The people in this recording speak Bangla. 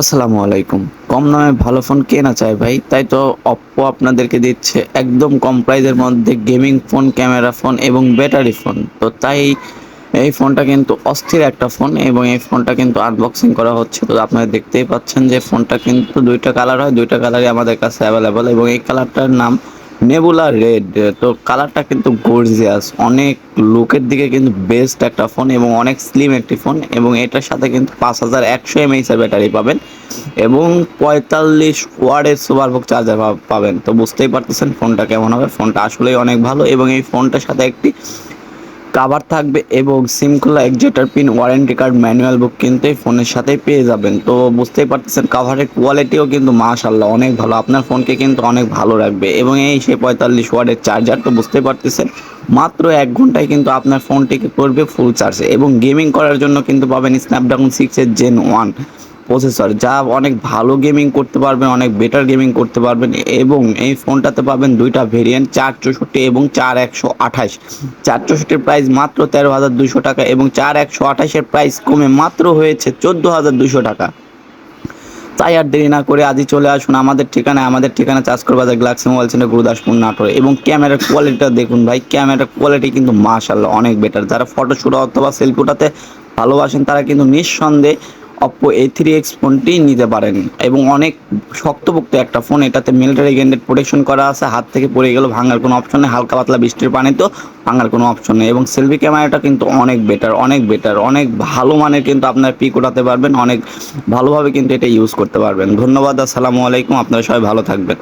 আসসালামু আলাইকুম। কম দামে ভালো ফোন কে না চায় ভাই? তাই তো অপ্পো আপনাদেরকে দিচ্ছে একদম কম প্রাইজের মধ্যে গেমিং ফোন ক্যামেরা ফোন এবং ব্যাটারি ফোন তো তাই এই ফোনটা কিন্তু অস্থির একটা ফোন এবং এই ফোনটা কিন্তু আনবক্সিং করা হচ্ছে। তো আপনারা দেখতেই পাচ্ছেন যে ফোনটা কিন্তু দুইটা কালার হয়, দুইটা কালারই আমাদের কাছে অ্যাভেলেবল এবং এই কালারটার নাম নেবুলা রেড তো কালারটা কিন্তু গর্জিয়াস অনেক লুকের দিকে কিন্তু বেস্ট একটা ফোন এবং অনেক স্লিম একটি ফোন এবং এটার সাথে কিন্তু পাঁচ হাজার একশো এমএইচের ব্যাটারি পাবেন এবং পঁয়তাল্লিশ ওয়ার্ডের সুপারভোগ চার্জার পাবেন। তো বুঝতেই পারতেছেন ফোনটা কেমন হবে? ফোনটা আসলেই অনেক ভালো এবং এই ফোনটার সাথে একটি কাভার থাকবে এবং সিম খোলা ejector pin warranty card manual book কিন্তু এই ফোনের সাথেই পেয়ে যাবেন। তো বুঝতেই পারতেছেন কাভারের কোয়ালিটিও কিন্তু মাশাল্লাহ অনেক ভালো। আপনার ফোনকে কিন্তু অনেক ভালো রাখবে এবং এই সে পঁয়তাল্লিশ ওয়ার্ডের চার্জার তো বুঝতেই পারতেছেন। মাত্র এক ঘন্টায় কিন্তু আপনার ফোনটিকে করবে ফুল চার্জে এবং গেমিং করার জন্য কিন্তু পাবেন স্ন্যাপড্রাগন সিক্সের জেন ওয়ান প্রসেসর যা অনেক ভালো গেমিং করতে পারবেন, অনেক বেটার গেমিং করতে পারবেন এবং এই ফোনটাতে পাবেন দুইটা ভেরিয়েন্ট চার চৌষট্টি এবং চার একশো আঠাশ। চার চৌষট্টির প্রাইস মাত্র তেরো হাজার দুশো টাকা এবং চার একশো আঠাশের প্রাইস কমে মাত্র হয়েছে চোদ্দ হাজার দুশো টাকা। তাই আর দেরি না করে আজই চলে আসুন আমাদের ঠিকানায়। আমাদের ঠিকানা চাষ চাষকর বাজার Galaxy mobile centre, Gurudaspur, Natore. এবং ক্যামেরার কোয়ালিটিটা দেখুন ভাই ক্যামেরার কোয়ালিটি কিন্তু মাশাল্লাহ অনেক বেটার যারা ফটোশ্যুট অথবা সেলফি ওঠাতে ভালোবাসেন, তারা কিন্তু নিঃসন্দেহে অপ্পো এ থ্রি এক্স ফোনটি নিতে পারেন। এবং অনেক শক্তপোক্ত একটা ফোন এটাতে মিলিটারি গ্যান্ডেড প্রোটেকশন করা আছে, হাত থেকে পড়ে গেল ভাঙার কোনো অপশন নেই, হালকা পাতলা বৃষ্টির পানি তো ভাঙার কোনো অপশন নেই। এবং সেলফি ক্যামেরাটা কিন্তু অনেক বেটার অনেক বেটার অনেক ভালো মানের কিন্তু আপনার পিক ওঠাতে পারবেন, অনেক ভালোভাবে কিন্তু এটা ইউজ করতে পারবেন। ধন্যবাদ, আসসালামু আলাইকুম, আপনারা সবাই ভালো থাকবেন।